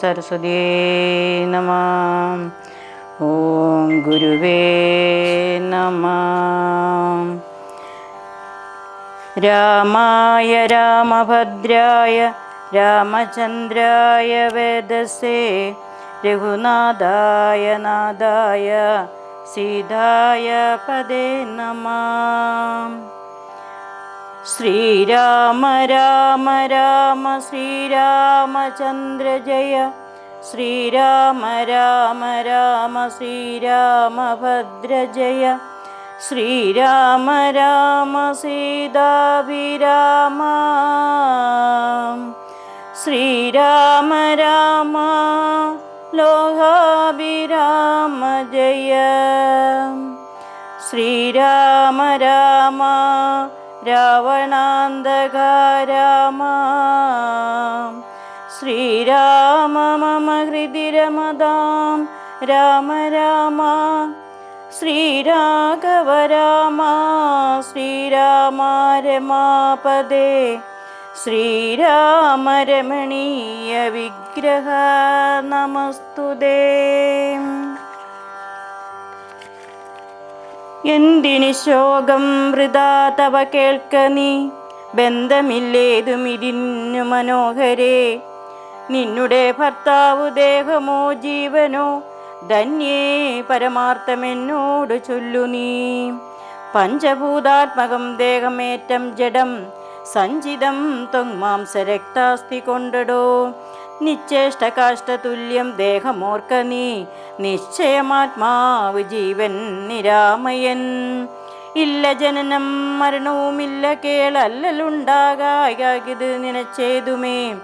सरस्वती नमः। ॐ गुरुवे नमः। रामाय रामभद्राय रामचन्द्राय वेदसे रघुनाथाय नादाय सीताय पदे नमः श्रीराम राम राम श्रीरामचन्द्र जय। श्रीराम राम राम श्रीरामभद्र जय। श्रीराम राम सीताभिराम। श्रीराम राम लोहाभिराम जय। श्रीराम राम रावणान्धका राम श्रीराम मम हृदि रमदां राम राम श्रीराघव राम श्रीराम रमापदे श्रीराम रमणीय विग्रह नमस्तुते എന്തിന് ശോകം വൃതാ തവ കേൾക്ക നീ? ബന്ധമില്ലേതുമിതിന്നു മനോഹരേ? നിന്നുടെ ഭർത്താവു ദേഹമോ ജീവനോ? ധന്യേ പരമാർത്ഥമെന്നോട് ചൊല്ലു നീ. പഞ്ചഭൂതാത്മകം ദേഹമേറ്റം ജഡം സഞ്ചിതം തൊങ്മാംസരക്താസ്തി കൊണ്ടടോ. നിശ്ചേഷ്ടകാഷ്ടതുല്യം ദേഹമോർക്ക നീ നിശ്ചയമാത്മാവ് ജീവൻ നിരാമയൻ. ഇല്ല ജനനം മരണവുമില്ല കേളല്ലലുണ്ടാകായത് നിനച്ചേതുമേ.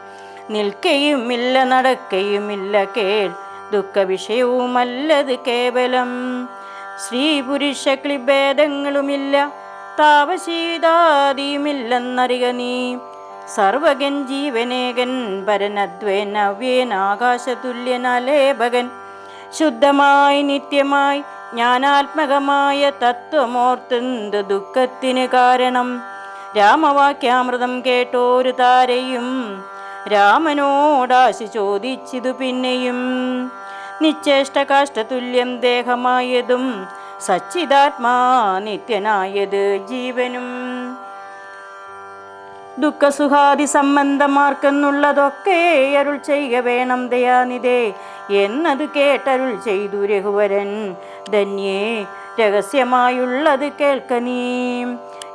നിൽക്കയുമില്ല നടക്കയുമില്ല കേൾ ദുഃഖവിഷയവുമല്ലത് കേവലം. സ്ത്രീ പുരുഷ ക്ലിഭേദങ്ങളുമില്ല താപശീതാദിയുമില്ലെന്നറിയ നീ. സർവകൻ ജീവനേകൻ ആകാശതുല്യനലേപകൻ ശുദ്ധമായി നിത്യമായി ജ്ഞാനാത്മകമായ തത്വമോർത്തെന്ത് ദുഃഖത്തിന് കാരണം. രാമവാക്യാമൃതം കേട്ടോരു താരയും രാമനോടാശി ചോദിച്ചിതു പിന്നെയും. നിശ്ചേഷ്ട കാഷ്ടതുല്യം ദേഹമായതും സച്ചിതാത്മാ നിത്യനായത് ജീവനും. ദുഃഖസുഖാദി സംബന്ധമാർക്കെന്നുള്ളതൊക്കെ അരുൾ ചെയ്യ വേണം ദയാനിതേ എന്നത് കേട്ടരുൾ ചെയ്തു രഘുവരൻ. ധന്യേ രഹസ്യമായുള്ളത് കേൾക്കനീ.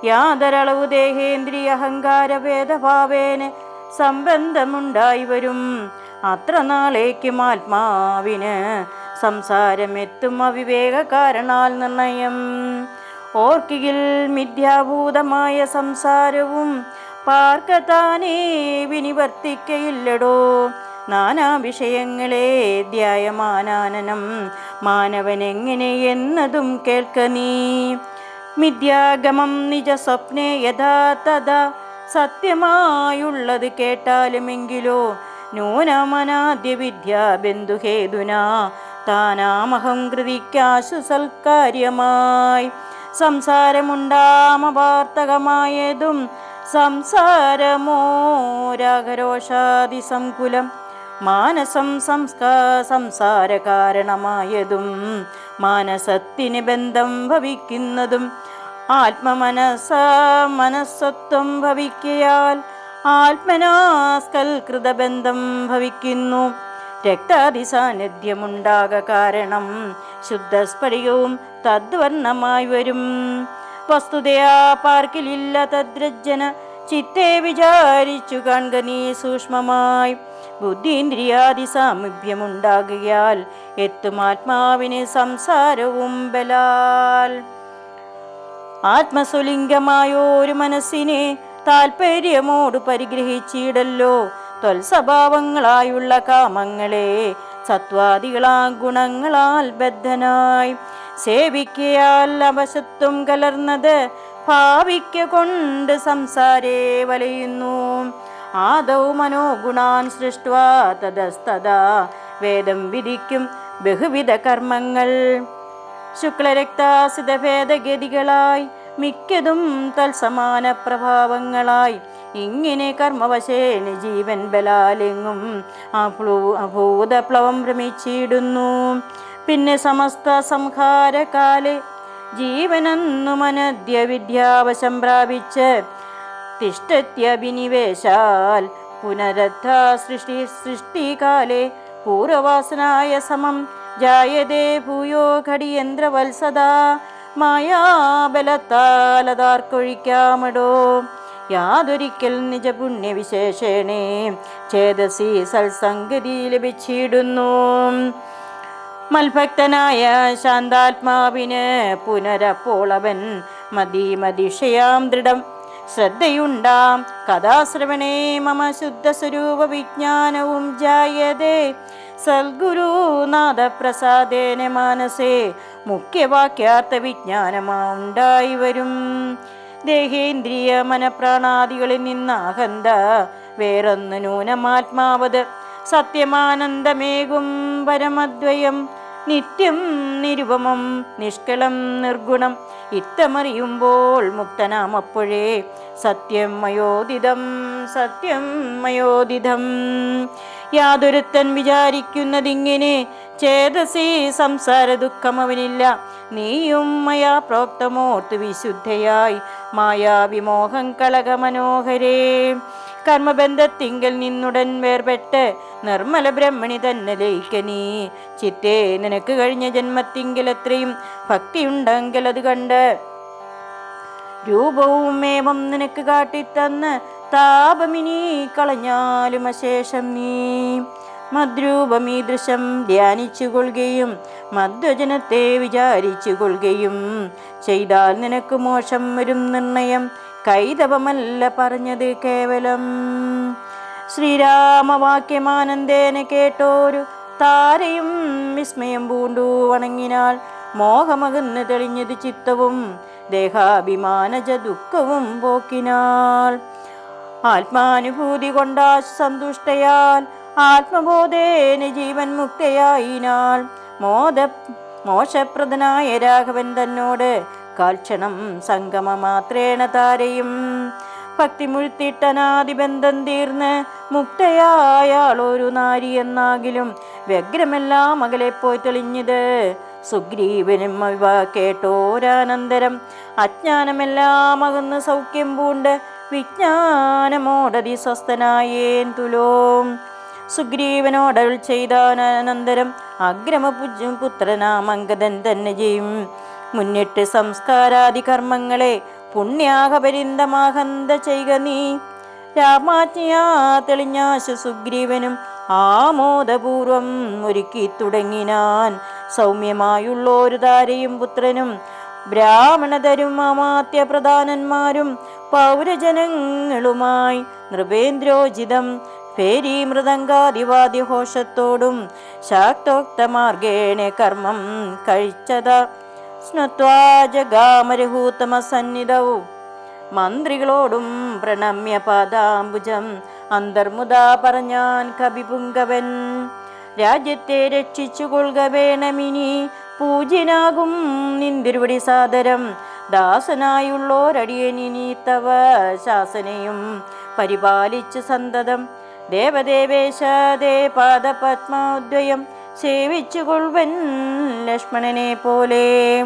യാതൊരളവു ദേഹേന്ദ്രിയ അഹങ്കാര ഭേദഭാവേന് സംബന്ധമുണ്ടായി വരും. അത്ര നാളേക്കും ആത്മാവിന് സംസാരമെത്തും അവിവേക കാരണാൽ നിർണയം. ഓർക്കിയിൽ മിഥ്യാഭൂതമായ സംസാരവും പാർക്കത്താനേ വിനിവർത്തിക്കയില്ലടോ. നാനാ വിഷയങ്ങളെ ധ്യായമാനാനനം. മാനവനെങ്ങനെ എന്നതും കേൾക്ക നീ. മിഥ്യാഗമം നിജ സ്വപ്നെ യഥാ തഥാ സത്യമായുള്ളത് കേട്ടാലുമെങ്കിലോ. നൂനമനാദ്യ വിദ്യാ ബന്ധുഹേതുനാ താനാമഹം കൃതിക്കാശു സൽക്കാര്യമായി. സംസാരമുണ്ടാമവാർത്തകമായതും സംസാരമോരാഗരോഷാദി സംകുലം മാനസം സംസ്കാ സംസാര കാരണമായതും മാനസത്തിന് ബന്ധം ഭവിക്കുന്നതും ആത്മമനസ മനസ്സത്വം ഭവിക്കയാൽ ആത്മനാസ്കൽകൃതബന്ധം ഭവിക്കുന്നു. രക്താതി സാന്നിധ്യമുണ്ടാക കാരണം ശുദ്ധസ്ഫടികവും തദ്വർണമായി വരും. വസ്തുതയാ പാർക്കിലില്ല തദ്രജ്ജന. ചിത്തെ വിചാരിച്ചു കാണുക നീ സൂക്ഷ്മമായി. ബുദ്ധീന്ദ്രിയാദി സാമീപ്യമുണ്ടാകിയാൽ എത്തും ആത്മാവിന് സംസാരവും ബലാൽ. ആത്മസ്വലിംഗമായോരു മനസ്സിനെ താൽപ്പര്യമോട് പരിഗ്രഹിച്ചിടല്ലോ. ത്വൽസ്വഭാവങ്ങളായുള്ള കാമങ്ങളെ സത്വാദികളാ ഗുണങ്ങളാൽ ബദ്ധനായി. സേവിക്കയാൽ അവശത്വം കലർന്നത് ഭാവിക്ക കൊണ്ട് സംസാരേ വലയുന്നു. ആദൗ മനോഗുണാൻ സൃഷ്ട്വാ തതസ്തദാ വേദം വിധിക്കും ബഹുവിധ കർമ്മങ്ങൾ. ശുക്ലരക്താസിത ഭേദഗതികളായി മിക്കതും തൽസമാന പ്രഭാവങ്ങളായി. ഇങ്ങനെ കർമ്മവശേന ജീവൻ ബലാലെങ്ങും അഭൂതപ്ലവം ഭ്രമിച്ചിടുന്നു. പിന്നെ സമസ്ത സംഹാരകാലെ. ജീവനന്നു മനദ്യ വിദ്യാവശം പ്രാപിച്ച് തിഷ്ടത്യഭിനിവേശാൽ പുനരദ്ധ സൃഷ്ടി സൃഷ്ടികാലേ. പൂർവവാസനായ സമം ജായതേ ഭൂയോ ഘടിയന്ത്രവത്സദാ. മായാബലത്താലതാർക്കൊഴിക്കാമടോ യാതൊരിക്കൽ നിജപുണ്യവിശേഷേണേ. ചേതസി സൽസംഗതി ലഭിച്ചിടുന്നു. മൽഭക്തനായ ശാന്താത്മാവിന് പുനരപ്പോളവൻ. മതിമതിഷയാം ദൃഢം. ശ്രദ്ധയുണ്ടാം. കഥാശ്രവണേ മമ ശുദ്ധസ്വരൂപ വിജ്ഞാനവും ജായതേ. സൽഗുരുനാഥപ്രസാദേന മാനസേ മുഖ്യവാക്യാർത്ഥ വിജ്ഞാനമാണ്ടായി വരും. ദേഹേന്ദ്രിയ മനപ്രാണാദികളിൽ നിന്ന് അഹന്ത വേറൊന്ന് നൂനമാത്മാവത് സത്യമാനന്ദമേകും പരമദ്വയം. നിത്യം നിരുപമം നിഷ്കളം നിർഗുണം. ഇത്തമറിയുമ്പോൾ മുക്തനാം അപ്പോഴേ സത്യം മയോദിതം സത്യം മയോദിതം യാതൊരുത്തൻ വിചാരിക്കുന്നതിങ്ങനെ ചേതസി സംസാര ദുഃഖം അവനില്ല. നീയും മയാ പ്രോക്തമോർത്ത് വിശുദ്ധയായി മായാവിമോഹം കളക മനോഹരേ കർമ്മബന്ധത്തിങ്കൽ നിന്നുടൻ വേർപെട്ട് നിർമ്മല ബ്രഹ്മണി തന്നെ ലയിക്കനീ ചിറ്റേ നിനക്ക് കഴിഞ്ഞ ജന്മത്തിങ്കിൽ എത്രയും ഭക്തിയുണ്ടെങ്കിൽ അത് കണ്ട് രൂപവും ഏവം നിനക്ക് കാട്ടിത്തന്ന് താപമിനി കളഞ്ഞാലും അശേഷം നീ. മദ്രൂപമീദൃശം ധ്യാനിച്ചു കൊള്ളുകയും മധ്വജനത്തെ വിചാരിച്ചു കൊള്ളുകയും ചെയ്താൽ നിനക്ക് മോശം വരും നിർണയം. കൈതവമല്ല പറഞ്ഞത് കേവലം. ശ്രീരാമവാക്യമാനന്ദേന കേട്ടോരു താരയും വിസ്മയം പൂണ്ടു വണങ്ങിനാൽ മോഹമകന്ന് തെളിഞ്ഞത് ചിത്തവും ദേഹാഭിമാനജ ദുഃഖവും പോക്കിനാൾ ആത്മാനുഭൂതി കൊണ്ടാ സന്തുഷ്ടയാൽ ആത്മബോധേന ജീവൻ മുക്തയായിനാൾ മോദ മോശപ്രദനായ രാഘവൻ തന്നോട് കാൽക്ഷണം സംഗമ മാത്രേണ താരയും. ഭക്തി മുഴുത്തിട്ടനാദിബന്ധം തീർന്ന് മുക്തയായാളൊരു നാരി എന്നാകിലും വ്യഗ്രമെല്ലാം അകലെ പോയി തെളിഞ്ഞത്. സുഗ്രീവനും അവ കേട്ടോരാനന്തരം അജ്ഞാനമെല്ലാം അകന്ന് സൗഖ്യം പൂണ്ട് വിജ്ഞാനമോടതി സ്വസ്ഥനായേൻ തുലോം. സുഗ്രീവനോടൽ ചെയ്താനന്തരം അഗ്രമപുജ പുത്രനാമങ്കദൻ തന്നെ ചെയ്യും. മുന്നിട്ട് സംസ്കാരാദി കർമ്മങ്ങളെ പുണ്യാഹപരിന്തമാഹന്ത ചെയ്യുക നീ. രാമാജ്ഞയാ തെളിഞ്ഞാശു സുഗ്രീവനും ആമോദപൂർവം ഒരുക്കി തുടങ്ങിനാൻ. സൗമ്യമായുള്ളൊരു താരയും പുത്രനും ബ്രാഹ്മണതരും അമാത്യ പ്രധാനന്മാരും പൗരജനങ്ങളുമായി നൃപേന്ദ്രോചിതം ഫേരി മൃദംഗാദിവാദ്യഘോഷത്തോടും ശാക്തോക്തമാർഗേണ കർമ്മം കഴിച്ചത. സ്നുത്വാ മന്ത്രികളോടും പ്രണമ്യ പാദാംബുജം അന്തർമുദാ പറഞ്ഞാൻ കവിപുങ്കവൻ രാജ്യത്തെ രക്ഷിച്ചു കൊള്ളുക വേണമിനി പൂജ്യനാകും നിന്തിരുവടി സാദരം. ദാസനായുള്ളോരടിയനിനി തവ ശാസനയും പരിപാലിച്ചു സന്തതം. ദേവദേവേശാദേ പാദപത്മോദ്വയം സേവിച്ചു കൊള്ളുവൻ ലക്ഷ്മണനെ പോലെ.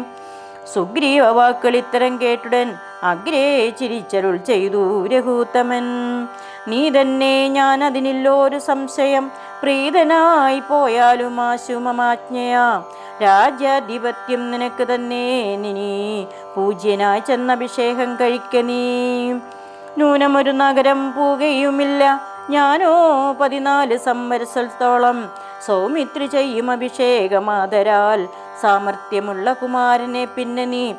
സുഗ്രീവ വാക്കുകൾ ഇത്തരം കേട്ടുടൻ അഗ്രേ ചിരിച്ചരുൾ ചെയ്തു രഘൂത്തമൻ. നീ തന്നെ ഞാൻ അതിനില്ലോരു സംശയം പ്രീതനായി പോയാലും ആശുമമാജ്ഞയാ. രാജ്യാധിപത്യം നിനക്ക് തന്നെ നിനി പൂജ്യനായി ചെന്നഭിഷേകം കഴിക്ക നീ. നൂനമൊരു നഗരം പോവുകയുമില്ല ഞാനോ പതിനാല് സംവത്സരത്തോളം സൗമിത്രി ചെയ്യും അഭിഷേകമാതരാൽ. സാമർഥ്യമുള്ള കുമാരനെ പിന്നെ നീ.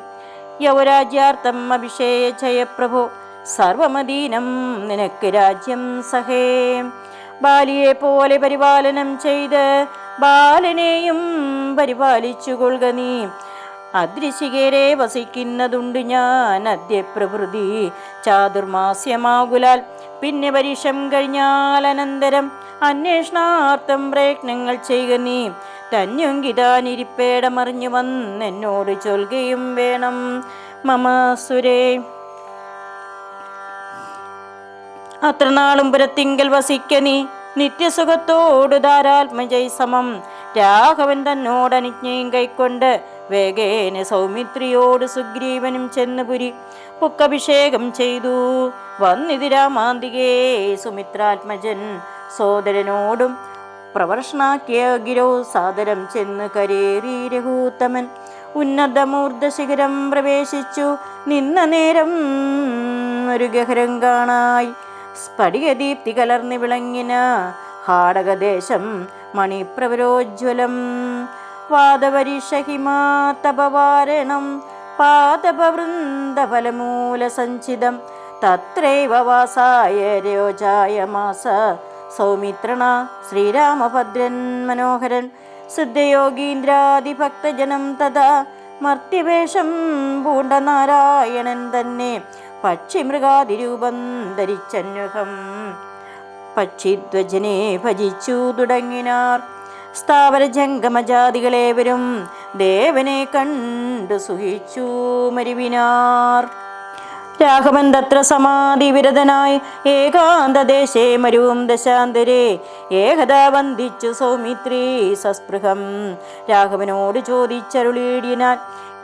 യൗരാജ്യാർത്ഥം അഭിഷേക ജയപ്രഭു. സർവമദീനം നിനക്ക് രാജ്യം സഹേ. ബാലിയെ പോലെ പരിപാലനം ചെയ്ത് ബാലനെയും പരിപാലിച്ചു കൊള്ളുക നീ. അദൃശികരെ വസിക്കുന്നതുണ്ട് ഞാൻ. അദ്യപ്രഭൃതി ചാതുർമാസ്യമാകുലാൽ പിന്നെ പരീക്ഷം കഴിഞ്ഞാൽ അനന്തരം അന്വേഷണാർത്ഥം പ്രയത്നങ്ങൾ ചെയ്യുക നീ തന്യൊങ്കിതാനിരിപ്പേടമറിഞ്ഞു വന്നെന്നോട് ചൊൽകയും വേണം. മമ അത്രനാളും അത്ര നാളും പുരത്തിങ്കൽ വസിക്ക നീ. നിത്യസുഖത്തോട് ധാരാത്മജയ് സമം. രാഘവൻ തന്നോട് അനുജ്ഞയും കൈക്കൊണ്ട് വേഗേന സൗമിത്രിയോട് സുഗ്രീവനും ചെന്ന് പുരി. പുക്കഭിഷേകം ചെയ്തു. വന്നിതിരാമാന്തികേ സുമിത്രാത്മജൻ സോദരനോടും പ്രവർഷണാക്കിയ ഗിരോ സാദരം ചെന്ന് കരേറി രഘൂത്തമൻ. ഉന്നതമൂർദ്ധ ശിഖരം പ്രവേശിച്ചു. നിന്ന നേരം ഒരു ഗഹരം കാണായി. സ്ഫടികദീപ്തി കലർന്നു വിളങ്ങിന ഹാടകദേശം മണിപ്രവരോജ്വലം. വാദപരിഷഹിമാതപവാരണം പാദപവൃന്ദഫലമൂലസഞ്ചിതം. തത്രൈവ വാസായ രോജായ മാസ സൗമിത്രണ ശ്രീരാമഭദ്രൻ മനോഹരൻ സിദ്ധയോഗീന്ദ്രാതിഭക്തജനം തഥാ മർത്യവേഷം പൂണ്ട നാരായണൻ തന്നെ പക്ഷിമൃഗാതിരൂപം ധരിച്ചന്വഹം. പക്ഷിധ്വജനെ ഭജിച്ചു തുടങ്ങിനാർ. സ്ഥാവര ജംഗമജാതികളേവരും ദേവനെ കണ്ടു സുഖിച്ചു മരുവിനാർ. രാഘവൻ തത്ര സമാധിവിരതനായി ഏകാന്തദേശേ മരുവും ദശാന്തരേ. ഏകതാ വന്ദിച്ചു സൗമിത്രി സസ്പൃഹം. രാഘവനോട് ചോദിച്ചരുളീടിയനാൽ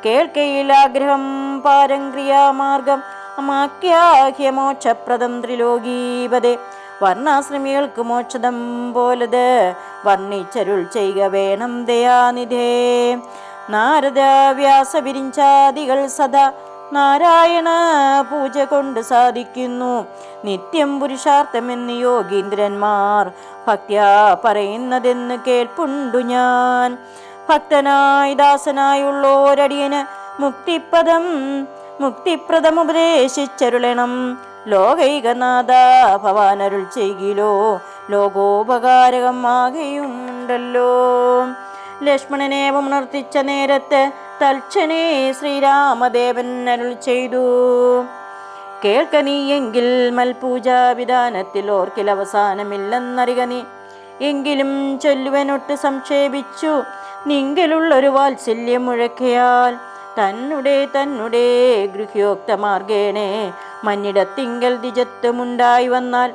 കേൾക്കയിൽ ആഗ്രഹം പാരംക്രിയാമാർഗം മാക്യാഹ്യ മോക്ഷപ്രദം ത്രിലോകീപതേ. വർണാശ്രമികൾക്ക് മോക്ഷതം പോലത് വർണിച്ചരുൾ ചെയ്യുക വേണം ദയാനിധേ. നാരദ വ്യാസ വിരിഞ്ചാദികൾ സദാ നാരായണ പൂജ കൊണ്ട് സാധിക്കുന്നു. നിത്യം പുരുഷാർത്ഥമെന്ന് യോഗീന്ദ്രന്മാർ ഭക്ത്യാ പറയുന്നതെന്ന് കേൾപ്പുണ്ടു ഞാൻ. ഭക്തനായി ദാസനായുള്ളോരടിയന് മുക്തിപദം മുക്തിപ്രദം ഉപദേശിച്ചരുളണം. ലോകൈകനാഥ ഭവാനരുൾ ചെയ്യിലോ ലോകോപകാരകമാകെയുണ്ടല്ലോ. ലക്ഷ്മണനെ ഉണർത്തിച്ച നേരത്ത് തൽക്ഷണേ ശ്രീരാമദേവൻ അരുൾ ചെയ്തു. കേൾക്ക നീയെങ്കിൽ മൽപൂജാവിധാനത്തിൽ ഓർക്കിൽ അവസാനമില്ലെന്നറിക നീ എങ്കിലും ചൊല്ലുവനൊട്ട് സംക്ഷേപിച്ചു. നിങ്കിലുള്ളൊരു വാത്സല്യം മുഴക്കിയാൽ തന്നുടെ തന്നുടെ ഗൃഹ്യോക്തമാർഗേണേ മഞ്ഞിടത്തിങ്കൽ ദിജത്വമുണ്ടായി വന്നാൽ.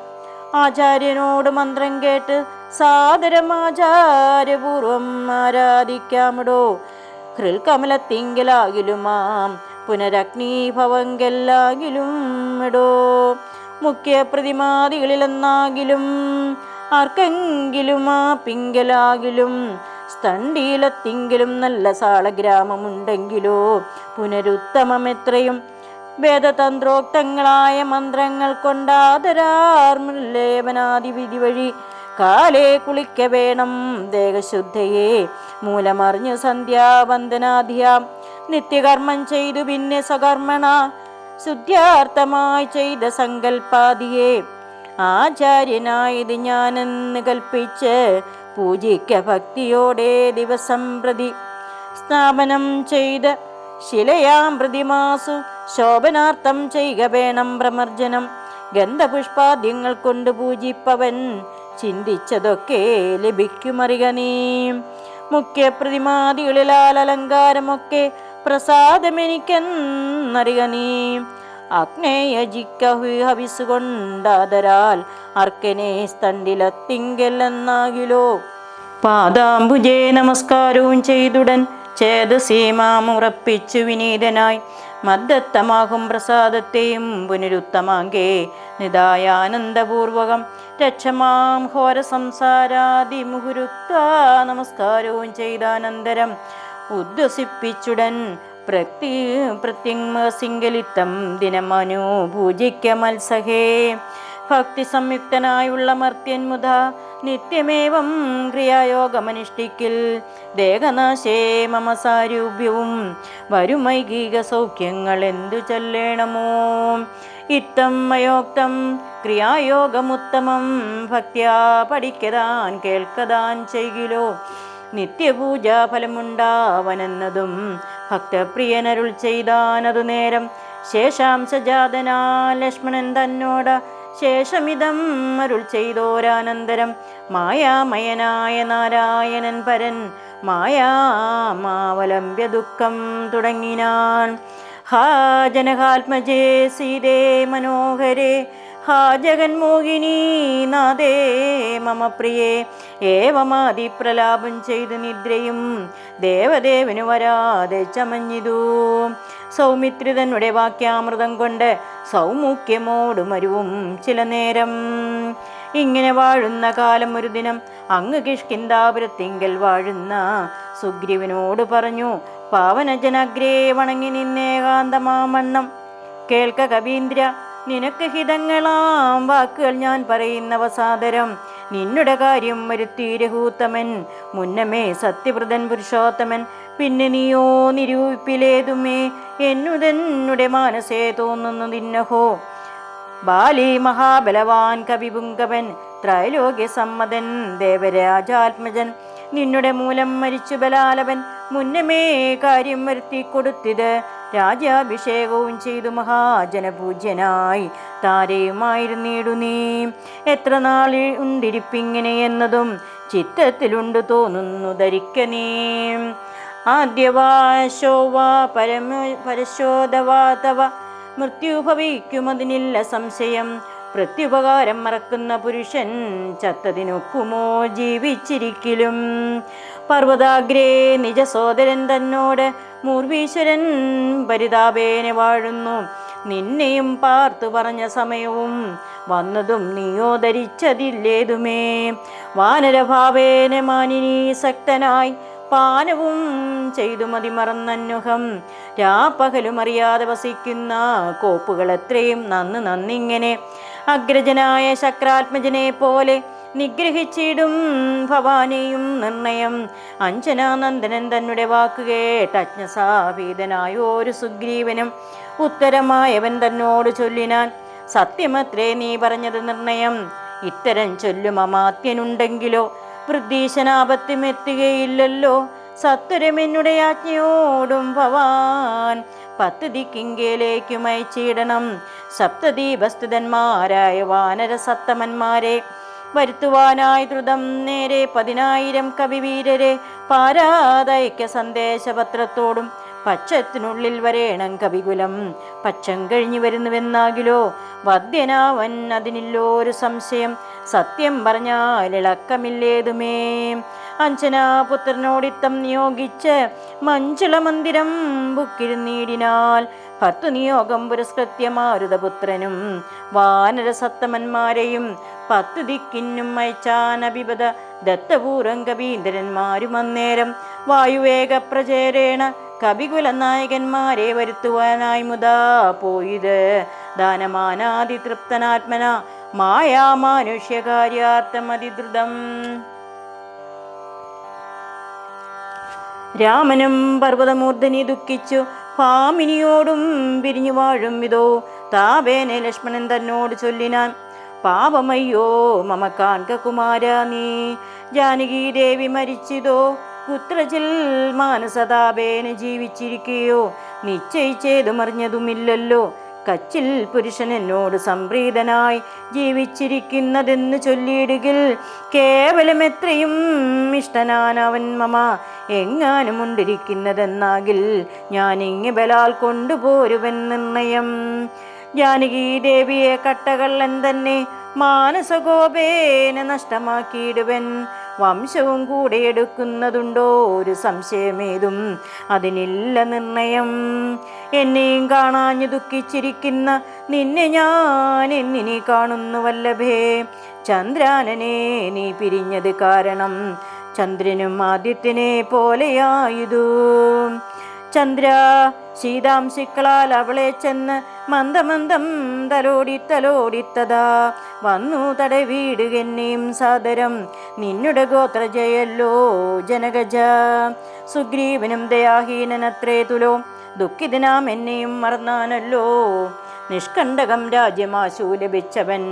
ആചാര്യനോട് മന്ത്രം കേട്ട് സാദരം ആചാര്യപൂർവം ആരാധിക്കാമിടോ. ഹൃൽകമലത്തിങ്കലാകിലുമാം പുനരഗ്നീഭവങ്കെല്ലാകിലും ഇടോ. മുഖ്യ പ്രതിമാദികളിലെന്നാകിലും ആർക്കെങ്കിലും ആ പിങ്കലാകിലും സ്തണ്ടീലത്തിങ്കിലും നല്ല സാളഗ്രാമമുണ്ടെങ്കിലോ. പുനരുത്തമം എത്രയും വേദതന്ത്രോക്തങ്ങളായ മന്ത്രങ്ങൾ കൊണ്ടാതരാർ വിധി വഴി കാലേ കുളിക്ക വേണം. ദേഹശുദ്ധയെ മൂലമറിഞ്ഞു സന്ധ്യാവന്ദനാധ്യാം നിത്യകർമ്മം ചെയ്തു പിന്നെ സ്വകർമ്മണ. ശുദ്ധ്യാർത്ഥമായി ചെയ്ത സങ്കൽപ്പാദിയെ. ആചാര്യനായത് ഞാനെന്ന് കൽപ്പിച്ച് പൂജിക്ക ഭക്തിയോടെ ദിവസം പ്രതി. സ്ഥാപനം ചെയ്ത് ശിലയാം പ്രതിമാസു ശോഭനാർത്ഥം ചെയ്യുക വേണം പ്രമർജനം. ഗന്ധപുഷ്പാദ്യങ്ങൾ കൊണ്ട് പൂജിപ്പവൻ ചിന്തിച്ചതൊക്കെ ലഭിക്കുമറിക നീ മുഖ്യ പ്രതിമാദികളിലാൽ അലങ്കാരമൊക്കെ പ്രസാദമെനിക്കെന്നറിക നീ അഗ്നേയജിക്കഹവിസുകൊണ്ടാതരാൽ അർക്കനെ സ്തണ്ടിലത്തിങ്കലെന്നാകിലോ പാദാംബുജേ നമസ്കാരവും ചെയ്തുടൻ ചേതസീമാമുറപ്പിച്ചു വിനീതനായി. മദ്ദത്തമാകും പ്രസാദത്തെയും പുനരുത്തമാങ്കേ നിതായാനന്ദപൂർവകം. രക്ഷമാം ഘോര സംസാരാതിമുഹുരുത്ത നമസ്കാരവും ചെയ്താനന്തരം. ഉദ്വസിപ്പിച്ചുടൻ പ്രതി പ്രത്യങ്സിംഗലിത്തം ദിനമനു പൂജിക്ക മത്സഹേ. ഭക്തി സംയുക്തനായുള്ള മർത്യൻ മുത നിത്യമേവം ക്രിയായോഗമനുഷ്ഠിക്കിൽ. ദേഹനാശേ മമ സാരൂപ്യവും വരുമൈകീക സൗഖ്യങ്ങൾ എന്തു ചൊല്ലേണമോ? ഇത്തം മയോക്തം ക്രിയായോഗമുത്തമം ഭക്തിയാ പഠിക്കതാൻ കേൾക്കതാൻ ചെയ്യിലോ? നിത്യപൂജാ ഫലമുണ്ടാവനെന്നതും ഭക്തപ്രിയനരുൾ ചെയ്താനതു നേരം ശേഷാംശജാതനാ ലക്ഷ്മണൻ തന്നോട് ശേഷമിതം അരുൾ ചെയ്തോരാനന്തരം. മായാമയനായ നാരായണൻ പരൻ മായാമാവലംബ്യ ദുഃഖം തുടങ്ങിനാൻ. ഹാ ജനകാത്മജേ സീതേ മനോഹരേ ഹാ ജഗന്മോഹിനി നാദേ മമ പ്രിയേ. ഏവമാതി പ്രലാപം ചെയ്തു നിദ്രയും ദേവദേവനു വരാതെ ചമഞ്ഞിതു. സൗമിത്രിതനുടെ വാക്യാമൃതം കൊണ്ട് സൗമുഖ്യമോട് മരുവും ചില നേരം ഇങ്ങനെ വാഴുന്ന കാലം ഒരു ദിനം അങ്ങ് കിഷ്കിന്താപുരത്തിങ്കൽ വാഴുന്ന സുഗ്രീവനോട് പറഞ്ഞു പാവനജനഗ്രേ വണങ്ങി നിന്നേകാന്തമാമണ്ണം കേൾക്ക കവീന്ദ്ര നിനക്ക് ഹിതങ്ങളാം. വാക്കുകൾ ഞാൻ പറയുന്നവ സാദരം. നിന്നുടെ കാര്യം വരുത്തി രഹൂത്തമൻ മുന്നമേ സത്യവ്രതൻ പുരുഷോത്തമൻ. പിന്നെ നീയോ നിരൂപിപ്പിലേതുമേ? എന്നുതെന്നുടെ മനസ്സേ തോന്നുന്നു നിന്നഹോ? ബാലി മഹാബലവാൻ കവിപുങ്കവൻ ത്രൈലോക്യ സമ്മതൻ ദേവരാജാത്മജൻ നിന്നുടെ മൂലം മരിച്ചു ബലാലവൻ മുന്നമേ കാര്യം വരുത്തി കൊടുത്തിത് രാജാഭിഷേകവും ചെയ്തു മഹാജനപൂജ്യനായി. താരയുമായിരുന്നിടു നീ. എത്ര നാളിൽ ഉണ്ടിരിപ്പിങ്ങനെ എന്നതും ചിത്തത്തിലുണ്ട് തോന്നുന്നു ധരിക്ക നീ ആദ്യവാശോവാ പരമ പരശോധവാ തവ മൃത്യുഭവിക്കുമതിനില്ല സംശയം. പ്രത്യുപകാരം മറക്കുന്ന പുരുഷൻ ചത്തതിനൊക്കുമോ ജീവിച്ചിരിക്കലും? പർവതാഗ്രേ നിജ സോദരൻ തന്നോട് മൂർവീശ്വരൻ പരിതാപേന വാഴുന്നു. നിന്നെയും പാർത്തു പറഞ്ഞ സമയവും വന്നതും നീയോ ധരിച്ചതില്ലേതുമേ? വാനരഭാവേന മാനിനീ സക്തനായി പാനവും ചെയ്തു മതി മറന്നന്വഹം. രാപ്പകലും അറിയാതെ വസിക്കുന്ന കോപ്പുകൾ എത്രയും നന്ന് നന്നിങ്ങനെ. അഗ്രജനായ ശക്രാത്മജനെ പോലെ നിഗ്രഹിച്ചിടും ഭവാനിയും നിർണയം. അഞ്ജനാനന്ദനൻ തന്നെ വാക്ക് കേട്ട് അജ്ഞസാഭീതനായ ഒരു സുഗ്രീവനും ഉത്തരമായവൻ തന്നോട് ചൊല്ലിനാൻ സത്യമത്രേ നീ പറഞ്ഞത് നിർണയം. ഇത്തരം ചൊല്ലും അമാത്യനുണ്ടെങ്കിലോ വൃദ്ധീശനാപത്യം എത്തുകയില്ലല്ലോ. സത്വരമെന്നുടെ ആജ്ഞയോടും ഭവാൻ പത്ത് ദിക്കിങ്കയിലേക്കു മയച്ചിടണം സപ്തദീപസ്ഥിതന്മാരായ വാനര സത്തമന്മാരെ വരുത്തുവാനായി ദ്രുതം നേരെ പതിനായിരം കവിവീരരെ പാരാതൈക്യ സന്ദേശപത്രത്തോടും പക്ഷത്തിനുള്ളിൽ വരേണം കവികുലം. പക്ഷം കഴിഞ്ഞു വരുന്നുവെന്നാകിലോ? വദ്യനാവൻ അതിനില്ലോ ഒരു സംശയം. സത്യം പറഞ്ഞാൽ ഇളക്കമില്ലേതുമേ? അഞ്ജനാപുത്രനോടിത്തം നിയോഗിച്ച് മഞ്ചള മന്ദിരം ബുക്കിരുന്നീടിനാൽ ഭർത്തു നിയോഗം പുരസ്കൃത്യമാരുതപുത്രനും വാനരസത്തമന്മാരെയും പത്തു ദിക്കിന്നും അയച്ചാനഭിപത ദത്തപൂർവം കവീന്ദ്രന്മാരും അന്നേരം വായുവേഗ പ്രചേരേണ കവികുല നായകന്മാരെ വരുത്തുവാനായി മുതാ പോയത്. ദാനമാനാതി തൃപ്തനാത്മന മായാമാനുഷ്യകാര്യാർത്ഥമതിദ്രുതം രാമനും പർവതമൂർധനി ദുഃഖിച്ചു. പാമിനിയോടും പിരിഞ്ഞു വാഴും ഇതോ താപേനെ ലക്ഷ്മണൻ തന്നോട് ചൊല്ലിനാൻ. പാപമയ്യോ മമ കാൺക നീ. ജാനകി ദേവി മരിച്ചിതോ. പുത്രജിൽ മാനസതാപേന ജീവിച്ചിരിക്കുകയോ നിശ്ചയിച്ചേതുമറിഞ്ഞതുമില്ലല്ലോ കച്ചിൽ പുരുഷൻ എന്നോട് സംപ്രീതനായി ജീവിച്ചിരിക്കുന്നതെന്ന് ചൊല്ലിയിടുകിൽ കേവലം എത്രയും ഇഷ്ടനാനവൻ മമ. എങ്ങാനും ഉണ്ടിരിക്കുന്നതെന്നാകിൽ ഞാൻ ഇങ്ങ് ബലാൽ കൊണ്ടുപോരുവൻ നിർണയം. ജാനകി ദേവിയെ കട്ടകള്ളൻ തന്നെ നഷ്ടമാക്കിയിടുവൻ. വംശവും കൂടെ എടുക്കുന്നതുണ്ടോ? ഒരു സംശയമേതും അതിനില്ല നിർണയം. എന്നെയും കാണാഞ്ഞു ദുഃഖിച്ചിരിക്കുന്ന നിന്നെ ഞാൻ എന്നിനി കാണുന്നു വല്ലഭേ. ചന്ദ്രാനനെ നീ പിരിഞ്ഞത് കാരണം ചന്ദ്രനും ആദ്യത്തിനെ പോലെയായതു. ചന്ദ്ര ശീതാംശിക്കളാൽ അവളെ ചെന്ന് മന്ദമന്ദം തലോടി തലോടിത്തതാ. വന്നു തടവീടുകെന്നെയും സാദരം നിന്നുടെ ഗോത്രജയല്ലോ ജനകജ. സുഗ്രീവനും ദയാഹീനനത്രേ തുലോ ദുഃഖിതനാം എന്നെയും മറന്നാനല്ലോ. നിഷ്കണ്ടകം രാജ്യമാശു ലഭിച്ചവൻ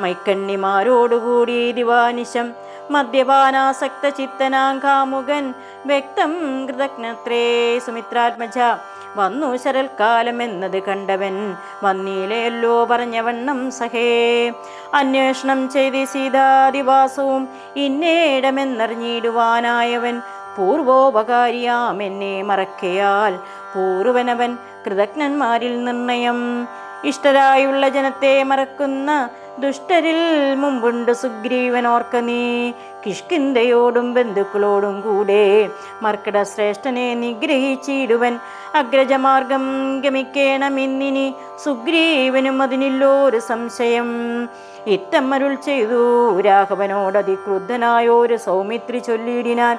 മൈക്കണ്ണിമാരോടുകൂടി ദിവാനിശം മദ്യപാനാസക്ത ചിത്തനാങ്കാമുകൻ വ്യക്തം കൃതജ്ഞത്രേ സുമിത്രാത്മജ. വന്നു ശരൽക്കാലം എന്നത് കണ്ടവൻ വന്നീലയല്ലോ പറഞ്ഞവണ്ണം സഹേ. അന്വേഷണം ചെയ്ത് സീതാദിവാസവും ഇന്നേടമെന്നറിഞ്ഞിടുവാനായവൻ പൂർവോപകാരിയാം എന്നെ മറക്കയാൽ. പൂർവനവൻ കൃതജ്ഞന്മാരിൽ നിർണയം. ഇഷ്ടരായുള്ള ജനത്തെ മറക്കുന്ന ദുഷ്ടരിൽ മുമ്പുണ്ട് സുഗ്രീവൻ ഓർക്ക നീ. കിഷ്കിന്തയോടും ബന്ധുക്കളോടും കൂടെ മർക്കട ശ്രേഷ്ഠനെ നിഗ്രഹിച്ചിടുവൻ അഗ്രജമാർഗം ഗമിക്കേണമെന്നിനി സുഗ്രീവനും അതിനില്ലോരു സംശയം. ഇത്തമ്മരുൾ ചെയ്തു രാഘവനോടതിക്രുദ്ധനായോരു സൗമിത്രി ചൊല്ലിയിടിനാൻ.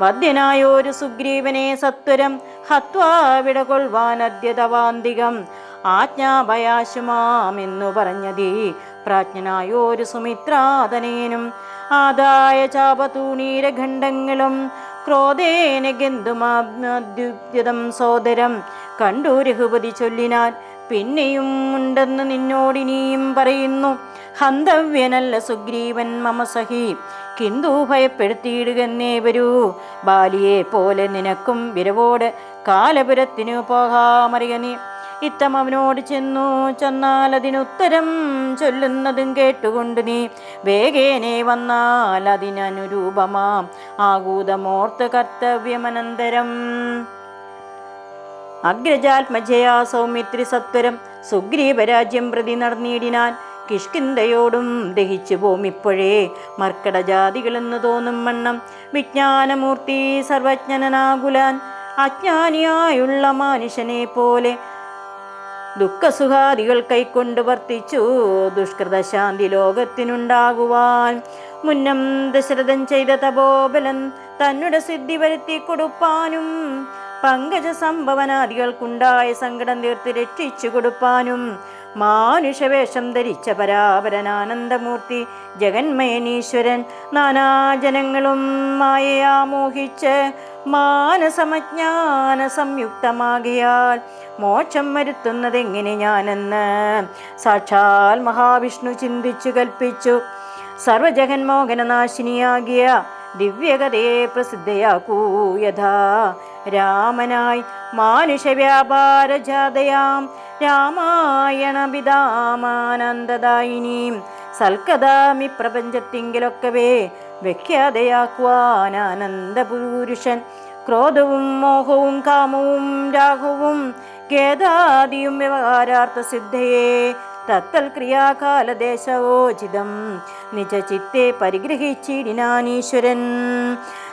വദ്യനായോരു സുഗ്രീവനെ സത്വരം ഹത്വാ വിടകൊള്ളുവാൻ അദ്യതവാന്തികം ആജ്ഞാഭയാശുമാമെന്നു പറഞ്ഞതി. പ്രാജ്ഞനായോരു സുമിത്രാതനേനും ആദായ ചാപതൂണീരഖണ്ഡങ്ങളും ക്രോധേന ഗന്ധുമാദ്യുതം സോദരം കണ്ടു രഘുപതി ചൊല്ലിനാൽ പിന്നെയും ഉണ്ടെന്ന് നിന്നോടിനിയും പറയുന്നു. ഹന്തവ്യനല്ല സുഗ്രീവൻ മമ സഹി. കിന്തു ഭയപ്പെടുത്തിയിടുകന്നേ വരൂ. ബാലിയെ പോലെ നിനക്കും വിരവോട് കാലപുരത്തിനു പോകാമറിയ നീ. ഇത്തം അവനോട് ചെന്നു. ചെന്നാൽ അതിനുത്തരം ചൊല്ലുന്നതും കേട്ടുകൊണ്ട് നീ വേഗേനെ വന്നാൽ അതിനനുരൂപമാം. ആകൂതമോർത്ത് കർത്തവ്യമനന്തരം. അഗ്രജാത്മജയാ സൗമിത്രി സത്വരം. സുഗ്രീവരാജ്യം പ്രതി നടന്നിടിനാൻ കിഷ്കിന്തയോടും ദഹിച്ചു പോമിപ്പോഴേ മർക്കടജാതികളെന്ന് തോന്നും വണ്ണം വിജ്ഞാനമൂർത്തി സർവജ്ഞനാകുലാൻ. അജ്ഞാനിയായുള്ള മനുഷ്യനെ പോലെ ദുഃഖസുഖാദികൾ കൈക്കൊണ്ട് വർത്തിച്ചു. ദുഷ്കൃതശാന്തി ലോകത്തിനുണ്ടാകുവാൻ മുന്നം ദശരഥൻ ചെയ്ത തപോബലൻ തന്നുടെ സിദ്ധി വരുത്തി കൊടുപ്പാനും പങ്കജ സംഭവനാദികൾക്കുണ്ടായ സങ്കടം തീർത്ത് രക്ഷിച്ചു കൊടുപ്പാനും മാനുഷവേഷം ധരിച്ച പരാപരനാനന്ദമൂർത്തി ജഗന്മയനീശ്വരൻ നാനാജനങ്ങളും മായയാ മോഹിച്ച് മാനസമജ്ഞാന സംയുക്തമാകിയാൽ മോക്ഷം വരുത്തുന്നതെങ്ങനെ ഞാനെന്ന്? സാക്ഷാൽ മഹാവിഷ്ണു ചിന്തിച്ചു കൽപ്പിച്ചു. സർവജഗന്മോഹനനാശിനിയാകിയ ദിവ്യകഥയെ പ്രസിദ്ധയാക്കൂ യഥാ. രാമനായി മാനുഷവ്യാപാരജാതയാം. രാമായണ പിതാമാനന്ദദായിനീം സൽക്കഥാമി പ്രപഞ്ചത്തിങ്കിലൊക്കവേ വ്യഖ്യാതയാക്കുവാൻ ആനന്ദപുരുഷൻ. ക്രോധവും മോഹവും കാമവും രാഘവും ഖേദാദിയും വ്യവഹാരാർത്ഥ സിദ്ധയെ തത്തൽ ക്രിയാകാലദേശവോചിതം നിജചിത്തെ പരിഗ്രഹിച്ചിടിനാനീശ്വരൻ.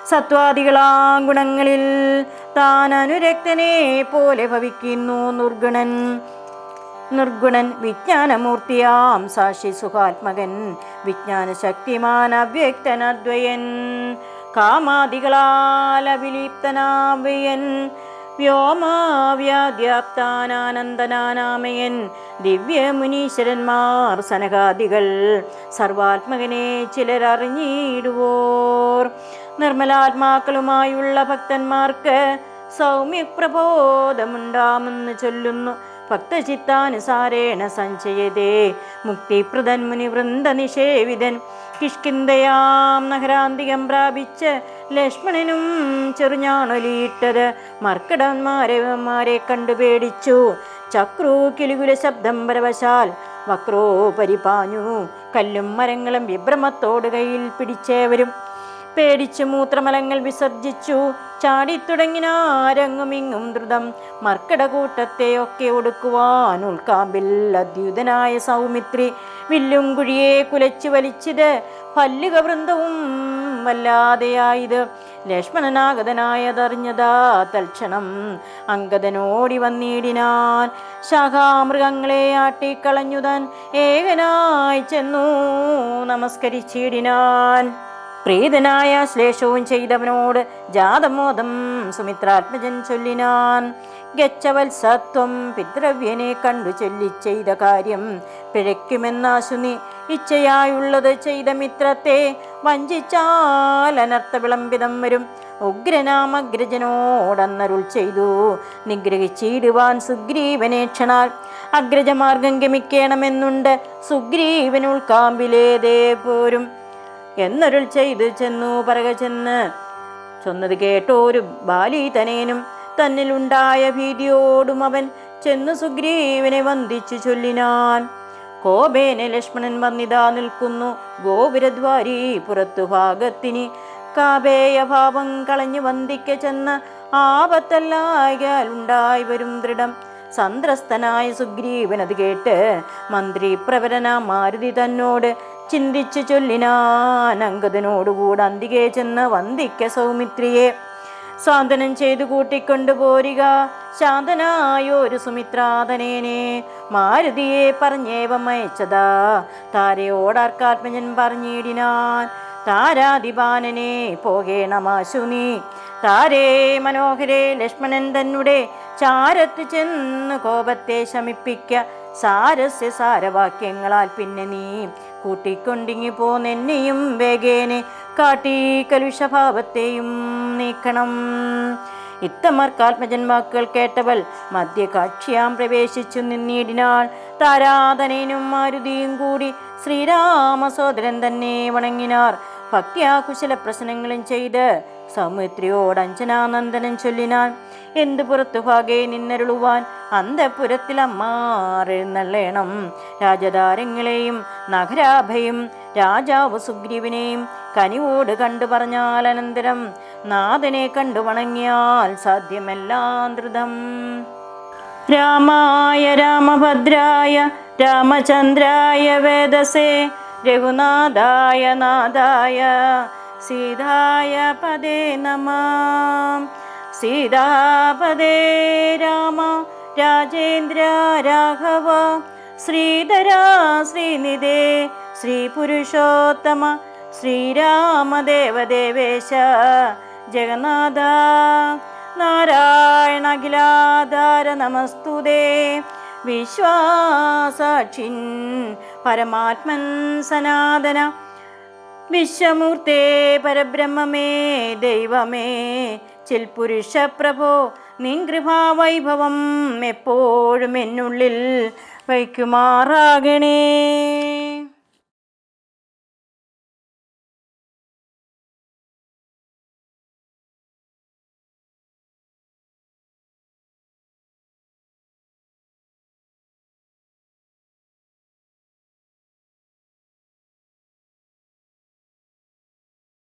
സത്വാദികളാം ഗുണങ്ങളിൽ താൻ അനുരക്തനെ പോലെ ഭവിക്കുന്നു നിർഗുണൻ. നിർഗുണൻ വിജ്ഞാനമൂർത്തിയാം സാക്ഷി സുഖാത്മകൻ വിജ്ഞാന ശക്തിമാൻ അവ്യക്തനദ്വയൻ കാമാദികളാൽ അവിലിപ്തനാവയൻ വ്യോമാവ്യാദ്യാപ്താനാനന്ദനാനാമയൻ ദിവ്യമുനീശ്വരന്മാർ സനകാദികൾ സർവാത്മകനെ ചിലരറിഞ്ഞിടുവോർ. നിർമ്മലാത്മാക്കളുമായുള്ള ഭക്തന്മാർക്ക് സൗമ്യപ്രബോധമുണ്ടാമെന്ന് ചൊല്ലുന്നു ഭക്തചിത്താനുസാരേണ സഞ്ചയതേ. മുക്തിപ്രദൻ മുനിവൃന്ദ നിഷേവിതൻ കിഷ്കിന്തയാം നഗരാന്തികം പ്രാപിച്ച് ലക്ഷ്മണനും ചെറുഞ്ഞാണൊലിയിട്ടത് മർക്കടന്മാരെ കണ്ടു പേടിച്ചു. ചക്രു കിലുകുല ശബ്ദം പരവശാൽ വക്രോ പരിപാഞ്ഞു. കല്ലും മരങ്ങളും വിഭ്രമത്തോട് കയ്യിൽ പിടിച്ചേവരും. പേടിച്ചു മൂത്രമലങ്ങൾ വിസർജിച്ചു. ചാടിത്തുടങ്ങിനാരങ്ങുമിങ്ങും ദ്രുതം മർക്കടകൂട്ടത്തെയൊക്കെ ഒടുക്കുവാൻ ഉൾക്കാമ്പിൽ അദ്യുതനായ സൗമിത്രി വില്ലും കുഴിയെ കുലച്ചു വലിച്ചത്. പല്ലുക വൃന്ദവും വല്ലാതെയായത് ലക്ഷ്മണനാഗതനായതറിഞ്ഞതാ തൽക്ഷണം അങ്കദനോടി വന്നിടിനാൻ. ശാഖാമൃഗങ്ങളെ ആട്ടിക്കളഞ്ഞുതാൻ ഏകനായി ചെന്നു നമസ്കരിച്ചിടിനാൻ. പ്രീതനായ ശ്ലേഷവും ചെയ്തവനോട് ജാതമോദം സുമിത്രാത്മജൻ ചൊല്ലിനാൻ. ഗച്ചവത്സത്വം പിതൃവ്യനെ കണ്ടു ചൊല്ലി ചെയ്ത കാര്യം പിഴയ്ക്കുമെന്നാശു നീ ഇച്ഛയായുള്ളത് ചെയ്ത മിത്രത്തെ വഞ്ചിച്ചാൽ അനർത്ഥ വിളംബിതം വരും. ഉഗ്രനാമഗ്രജനോടന്നരുൾ ചെയ്തു നിഗ്രഹിച്ചിടുവാൻ സുഗ്രീവനെ ക്ഷണാൽ. അഗ്രജമാർഗം ഗമിക്കണമെന്നുണ്ട് സുഗ്രീവനുൾ കാമ്പിലേതേ പോരും. എന്നരുൾ ചെയ്ത് ചെന്നു പറക ചെന്ന്. ചൊന്നത് കേട്ടോരു ബാലിതനേനും തന്നിലുണ്ടായ ഭീതിയോടും അവൻ ചെന്നു സുഗ്രീവനെ വന്ദിച്ചു ചൊല്ലിനാൻ. കോപേന ലക്ഷ്മണൻ വന്നിതാ നിൽക്കുന്നു. ഗോപുരദ്വാരി പുറത്തു ഭാഗത്തിന് കാബേയ ഭാവം കളഞ്ഞു വന്ദിക്ക ചെന്ന് ആപത്തല്ലായാൽ ഉണ്ടായി വരും ദൃഢം. സന്ത്രസ്തനായ സുഗ്രീവനത് കേട്ട് മന്ത്രി പ്രവരന മാരുതി തന്നോട് ചിന്തിച്ചു ചൊല്ലിനാൻ അങ്കദനോടുകൂടെ അന്തികെ ചെന്ന് വന്ദിക്ക സൗമിത്രിയെ. സ്വാന്തനം ചെയ്തു കൂട്ടിക്കൊണ്ടു പോരുക. ശാന്തനായൊരു സുമിത്രാതനേനെ മാരുതിയെ പറഞ്ഞേവം അയച്ചതാ. താരയോടാർക്കാത്മജൻ പറഞ്ഞിടിനാൻ. താരാധിപാനനെ പോകേണമാശു നീ താരേ മനോഹരെ ലക്ഷ്മണൻ തന്നെ ചാരത്ത് ചെന്ന് കോപത്തെ ശമിപ്പിക്ക. സാരസ്യ സാരവാക്യങ്ങളാൽ പിന്നെ നീ കൂട്ടിക്കൊണ്ടിങ്ങി പോന്നെന്നെയും വേഗേനെ. കാട്ടി കലുഷഭാവത്തെയും നീക്കണം. ഇത്തമർക്കാത്മജൻ വാക്കുകൾ കേട്ടവൾ മധ്യകാക്ഷിയാം പ്രവേശിച്ചു നിന്നിടിനാൾ. താരാധനേനും മാരുതിയും കൂടി ശ്രീരാമസോദരൻ തന്നെ വണങ്ങിനാർ. ഭക്തിയാ കുശല പ്രശ്നങ്ങളും ചെയ്ത് സൗമിത്രിയോട് ചൊല്ലിനാൻ എന്തു പുറത്തു ഭാഗേ നിന്നരുളുവാൻ അന്തപുരത്തിൽ അമ്മാറെഴുന്നള്ളേണം രാജതാരങ്ങളെയും നഗരാഭയും രാജാവ് സുഗ്രീവിനെയും കനിവോട് കണ്ടു പറഞ്ഞാൽ അനന്തരം നാഥനെ കണ്ടു വണങ്ങിയാൽ സാധ്യമെല്ലാം ധൃതം രാമായ രാമഭദ്രായ രാമചന്ദ്രായ വേദസേ രഘുനാഥായ നാഥായ സീതായ പദേ നമ. സീതാപദേ രാമ രാജേന്ദ്ര രാഘവ ശ്രീധര ശ്രീനിധേ ശ്രീപുരുഷോത്തമ ശ്രീരാമദേവദേവേശ ജഗന്നാഥ നാരായണഖിലാധാര നമസ്തുതേ വിശ്വാസാക്ഷിൻ പരമാത്മൻ സനാതന വിശ്വമൂർത്തേ പരബ്രഹ്മമേ ദൈവമേ ചിൽപുരുഷ പ്രഭോ നിൻ കൃപാവൈഭവം എപ്പോഴും എന്നുള്ളിൽ വയ്ക്കുമാറാകണേ.